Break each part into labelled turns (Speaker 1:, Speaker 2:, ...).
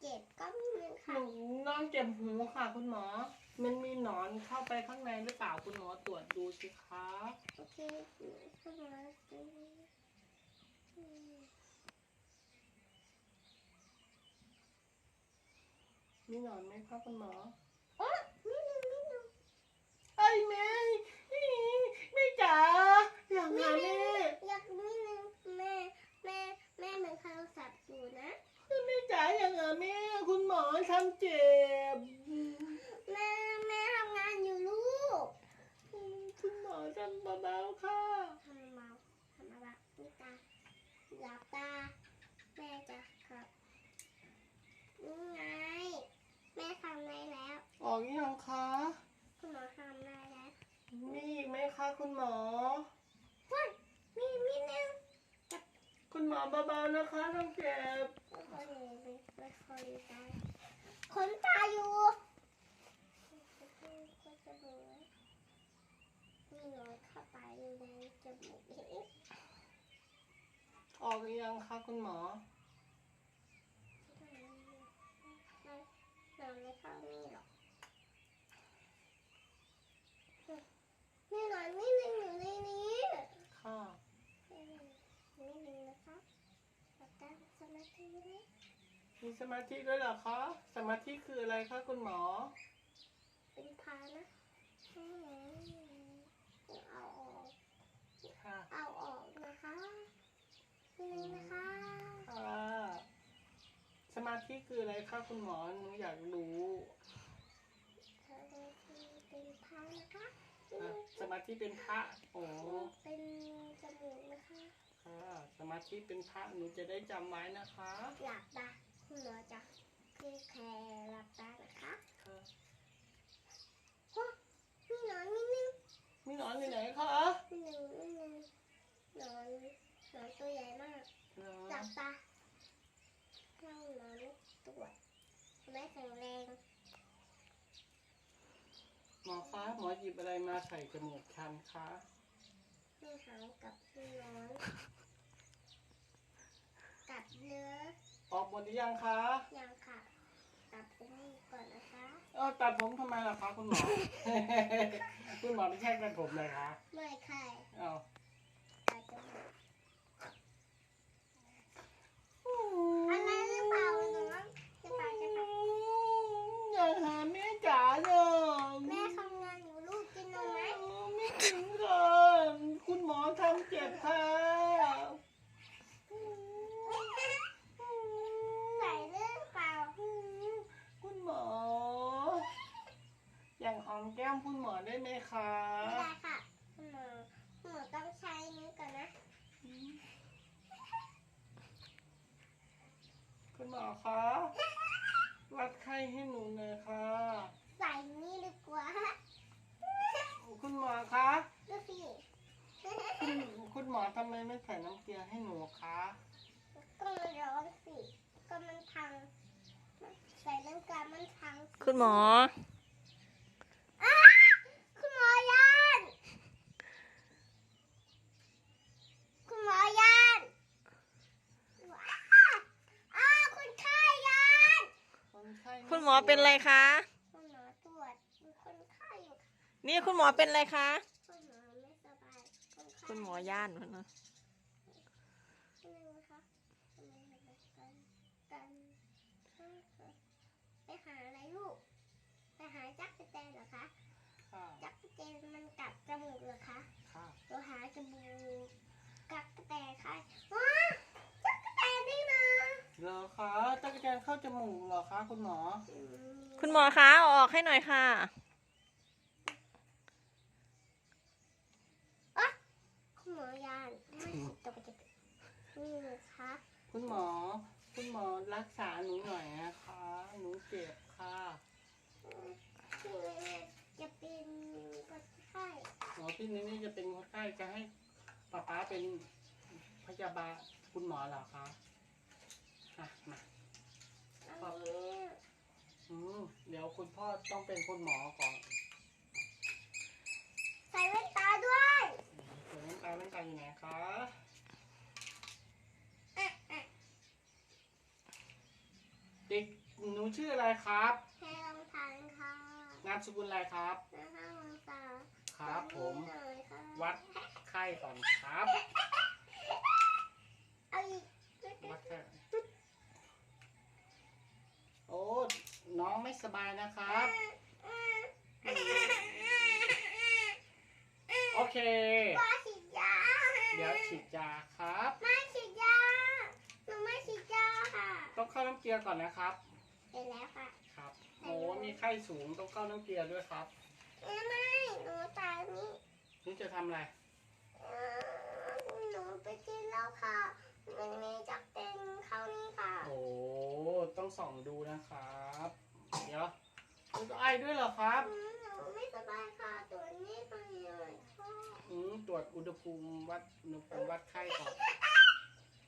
Speaker 1: เจ็บก็มี
Speaker 2: ห
Speaker 1: ค่ะ
Speaker 2: นูน้องเจ็บหูค่ะ คุณหมอ มันมีหนอนเข้าไปข้างในหรือเปล่าคุณหมอตรวจดูสิคะ
Speaker 1: โอเคสมาธิ
Speaker 2: มีหนอนไหมคะคุณหมอ
Speaker 1: โอ้นิดนึงนิดนึง
Speaker 2: ไอ้แม่แม่จ๋าอย่างไรแม่
Speaker 1: อยากนิดนึงแม่แม่แม่เหมือนโทรศัพท์อยู่นะ
Speaker 2: แม่จ๋าอย่างไรแม่คุณหมอ ทำเจ็บ
Speaker 1: แม่แม่ทำงานอยู่ลูก
Speaker 2: คุณหมอทำเบาๆค่ะ
Speaker 1: ทำมาทำมาแบบนี่ตาหลับตา แม่จะครับนี่ไง แม่ทำได้แล้ว
Speaker 2: ออกยังคะ
Speaker 1: คุณหมอทำได้แล้ว
Speaker 2: มีอีกไหมคะคุณหมอ
Speaker 1: เฮ้ยมีมีนึง
Speaker 2: คุณหมอเบาๆนะคะทำเจ็บ
Speaker 1: ไม่ค่อยไม่ไม่ค่อยตาขนตาอยู่ก็จะดูมีน้อยเข้าไปในจมูกเห็น
Speaker 2: ออกยังคะคุณหมอ
Speaker 1: เราไม่เข้านี่หรอกนี่หน่อยนิดนึงอยู่ในนี้
Speaker 2: ค่ะ
Speaker 1: นิดนึงนะคะตัดตั้งสมาธิไว้
Speaker 2: มีสมาธิด้วยเหรอคะ สมาธิคืออะไรคะคุณหมอ
Speaker 1: เป็นพานะอืมออก
Speaker 2: ค่ะ
Speaker 1: เอาออกนะคะ นิดนึงนะคะ
Speaker 2: ค่ะสมาธิคืออะไรคะคุณหมอหนูอยากรู้
Speaker 1: เธอเป็นพานะคะ
Speaker 2: อะสมาธิเป็นพระโอ้
Speaker 1: เป็นจมูกนะคะ
Speaker 2: ค่ะ สมาธิเป็นพระหนูจะได้จำไว้นะคะ
Speaker 1: หลับตาคุณหมอจะคลี่แคร์หลับตานะคะ
Speaker 2: ค่ะ
Speaker 1: โอ้มีหนอนนิดนึง
Speaker 2: มีหนอนอยู่ไหนคะ
Speaker 1: นิดนึงนิดนึงหนอนหนอนตัวใหญ่มาก
Speaker 2: เหรอ
Speaker 1: หลับตาเข้าหนอนตรวจไม่แข็งแรง
Speaker 2: หมอคะหมอหยิบอะไรมาใส่จมูกฉันคะ
Speaker 1: ไม่หางกับหนอนกับเนื้อ
Speaker 2: ออกหมดหรือยังคะ
Speaker 1: ยังค่ะ ตัดตรงนี้ก่อนนะคะ
Speaker 2: เออตัดผมทำไมล่ะคะคุณหมอ คุณหมอไม่ใช่ตัดผมเลยคะ
Speaker 1: ไม่ไข่
Speaker 2: เอา
Speaker 1: ตัดจมูกอะไรหรือเปล่าหนูจะไปจะไป
Speaker 2: อยากหาแม่จ๋าเลย
Speaker 1: แม่ทำงานอยู่ลูกกินนมไหม
Speaker 2: ไม่ถึงค่ะคุณห มอทำเจ็บค่ะ
Speaker 1: ใส่เรื่องเปล่า
Speaker 2: คุณหมอ อย่างหอมแก้มคุณหมอได้ไหมคะ
Speaker 1: ไม่ได้ค่ะคุณหมอคุณหมอต้องใช้นี้ก่อนนะ
Speaker 2: คุณหมอคะวัดไข้ให้หนูหน่อยค่ะ
Speaker 1: ใส่นี่ดีกว่า
Speaker 2: คุณหมอคะ
Speaker 1: ดูสิ
Speaker 2: คุณคุณหมอทำไมไม่ใส่น้ำเก ลือให้หนูคะ
Speaker 1: ก็มันร้อนสิ ก็มันพัง ใส่น้ำกามันพังสิ
Speaker 3: คุณหมอ
Speaker 1: อ้าคุณหมอยานคุณหมอยานว้าอ้าคุณไข้ยาน
Speaker 2: คนไข้
Speaker 3: คุณหมอเป็นอะไรคะ
Speaker 1: คุณหมอตรวจมีคนไข้อยู่
Speaker 3: นี่คุณหมอเป็นอะไรคะ
Speaker 1: คุณหมอไม่สบายคนไข้
Speaker 3: คุณหมอย่านพุ่นนะ
Speaker 1: เป็นไงคะทำไมเห็นกันกันไปหาอะไร ลูก ไปหาจักรแตนเหรอคะ
Speaker 2: ค่ะ
Speaker 1: จักรแตนมันกัดจมูกเหรอคะ
Speaker 2: ค่ะ
Speaker 1: เราหาจมูกกักแตนค่ะว้าจักรแตนนี่นะ
Speaker 2: เหรอคะตะกแกรงเข้าจมูกเหรอคะคุณหมอ
Speaker 1: อืม
Speaker 3: คุณหมอคะเอาออกให้หน่อยค่ะ
Speaker 1: อะคุณหมอยานไม่ตกใจนี่นะคะ
Speaker 2: คุณหมอ คุณหมอรักษาหนูหน่อยนะคะ หนูเจ็บค่ะ
Speaker 1: คือจะเป็นคนไข้
Speaker 2: หมอพี่นี่นี่จะเป็นคนไข้จะให้ป๊าป๊าเป็นพยาบาลคุณหมอเหรอคะอะมา
Speaker 1: อันนี้
Speaker 2: อืมเดี๋ยวคุณพ่อต้องเป็นคุณหมอก่อน
Speaker 1: ใส่แว่นตาด้วย
Speaker 2: เดี๋ยวน้ำตาน้ำตาอยู่ไหนคะ
Speaker 1: อะอะ
Speaker 2: เด็กหนู ชื่ออะไรครับ
Speaker 1: ให้ลองทานค่ะ
Speaker 2: นามสกุลอะไรครับ
Speaker 1: นะคะลองตา
Speaker 2: ครับผม
Speaker 1: หน่อยค่ะ
Speaker 2: วัดไข้ก่อนครับ
Speaker 1: เอาอีก
Speaker 2: วัดไข้ตึ๊ดโอ้น้องไม่สบายนะครับ โอเค
Speaker 1: ว่าฉีดยา
Speaker 2: เดี๋ยวฉีดยาครับ
Speaker 1: ไม่ฉีดยาหนูไม่ฉีดยาค่ะ
Speaker 2: ต้องเข้าน้ำเกลือก่อนนะครับ
Speaker 1: เสร็จแล้วค่ะ
Speaker 2: ครับโอ้มีไข้สูงต้องเข้าน้ำเกลือด้วยครับ
Speaker 1: ไม่ไม่หนูตายนี่
Speaker 2: นี่จะทำอะไร
Speaker 1: เอ่อหนูไปกินแล้วค่ะ มันมีจักเต็นเข้านี่ค่ะ
Speaker 2: โอ้ต้องส่องดูนะครับ เดี๋ยวคุณไอด้วยเหรอครับ
Speaker 1: อืมหนูไม่สบายค่ะ ตัวนี้ไปเลยค่ะ
Speaker 2: อืมตรวจอุณหภูมิวัดอุณหภูมิวัดไข้ก่อน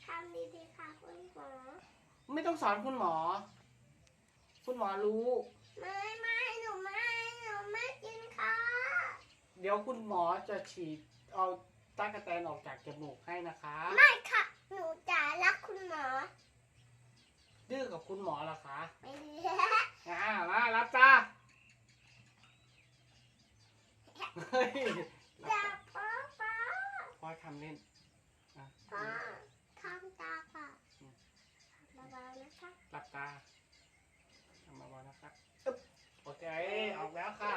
Speaker 1: ทำดีๆค่ะคุณหมอ
Speaker 2: ไม่ต้องสอนคุณหมอ คุณหมอรู้
Speaker 1: ไม่ไม่หนูไม่หนูไม่กินค่ะ
Speaker 2: เดี๋ยวคุณหมอจะฉีดเอาตากระแตนออกจากจมูกให้นะคะ
Speaker 1: ไม่ค่ะ หนูจะรักคุณหมอ
Speaker 2: ดื้อกับคุณหมอเหรอคะ
Speaker 1: ไม่ดี
Speaker 2: อ่ามารับจ้าเฮ้ย
Speaker 1: อย่าป้าป้า
Speaker 2: พ่อทำเล่นอะ
Speaker 1: ป้าข้ามตาค่ะเบาๆนะคะ
Speaker 2: หลับตาทำมาบอนะคะอึ๊บโอเค ออกแล้วค่ะ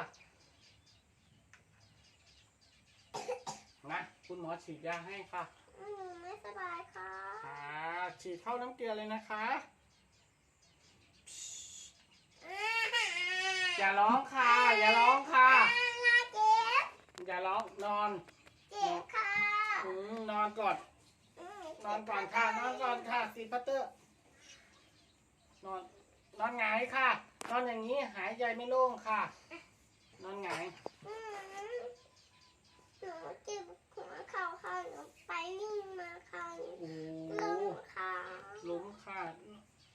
Speaker 2: นะ คุณหมอฉีดยาให้ค่ะ
Speaker 1: หนูไม่สบายค่ะ
Speaker 2: ค่ะฉีดเข้าน้ำเกลือเลยนะคะ อย่าร้องค่ะ อย่าร้องค่ะ
Speaker 1: น่าเจ็บ
Speaker 2: อย่าร้องนอน
Speaker 1: เจ็บค่ะ
Speaker 2: อืมนอนก่อน
Speaker 1: ม
Speaker 2: นอนก่อนค่ะ นอนก่อนค่ะสีพัตเตอร์ นอนนอนหงายค่ะ นอนอย่างนี้หายใจไม่โล่งค่ะ นอนหงาย
Speaker 1: อืมหนูเจ็บ หัวเข่าค่ะหนูไปวิ่งมาค่ะ
Speaker 2: โอ้
Speaker 1: ลงค่ะ
Speaker 2: ล้มค่ะ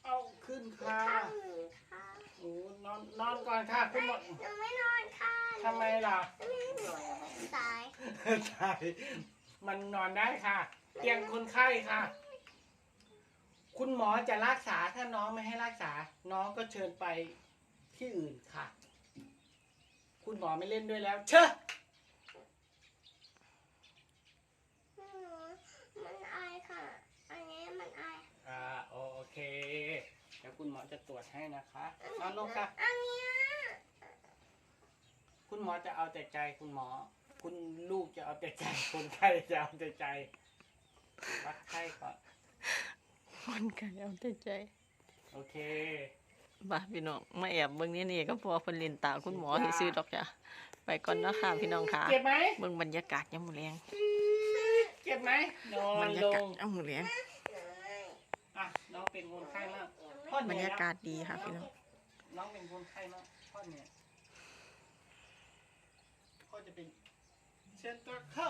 Speaker 2: เอาขึ้นค่ะ
Speaker 1: ข้างหนึ่งค่ะ
Speaker 2: โอ้นอนนอนก่อนค่ะคุณหมอ
Speaker 1: หนูไม่นอนค่ะ
Speaker 2: ทำไมล่ะ
Speaker 1: หนูหนูจะตาย
Speaker 2: ใช่มันนอนได้ค่ะ เตียงคนไข้ค่ะ คุณหมอจะรักษาถ้าน้องไม่ให้รักษา น้องก็เชิญไปที่อื่นค่ะ คุณหมอไม่เล่นด้วยแล้ว เชอะ
Speaker 1: หนูมันอายค่ะ อันนี้มันอาย
Speaker 2: อ่าโอเค เดี๋ยว คุณหมอจะตรวจให้นะคะนอนลงค่ะ
Speaker 1: อันเนี้ย
Speaker 2: คุณหมอจะเอาแต่ใจคุณหมอ คุณลูกจะเอาแต่ใจคนไข้จะเอาแต่ใจวัดไข้ก่อน
Speaker 3: คนไก่เอาแต่ใจ
Speaker 2: โอเค
Speaker 3: บ้าพี่น้องมาแอบเบิ่งนี่นี่ก็พอเพิ่นเล่นตาคุณหมอซื้อๆดอกจ้ะไปก่อนเนาะค่ะพี่น้องค่ะ
Speaker 2: เจ็บไหม
Speaker 3: เบิ่งบรรยากาศยามมื้อแลง
Speaker 2: เจ็บไหมนอบ
Speaker 3: ร
Speaker 2: น
Speaker 3: รยา
Speaker 2: ล
Speaker 3: กาศ
Speaker 2: ง
Speaker 3: ยามมื้อแลง
Speaker 2: อะ น้องเป็นคนไข้มากพ่อ บ
Speaker 3: ร
Speaker 2: เหนื่
Speaker 3: ร
Speaker 2: อย
Speaker 3: ยา
Speaker 2: แล้ว
Speaker 3: กาศดีค่ะพี่น้อง
Speaker 2: น้องเป็นคนไข้มากพ่อเหนื่อยพ่อจะเป็นเชนตาค่ะ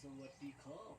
Speaker 2: สวัสดีครับ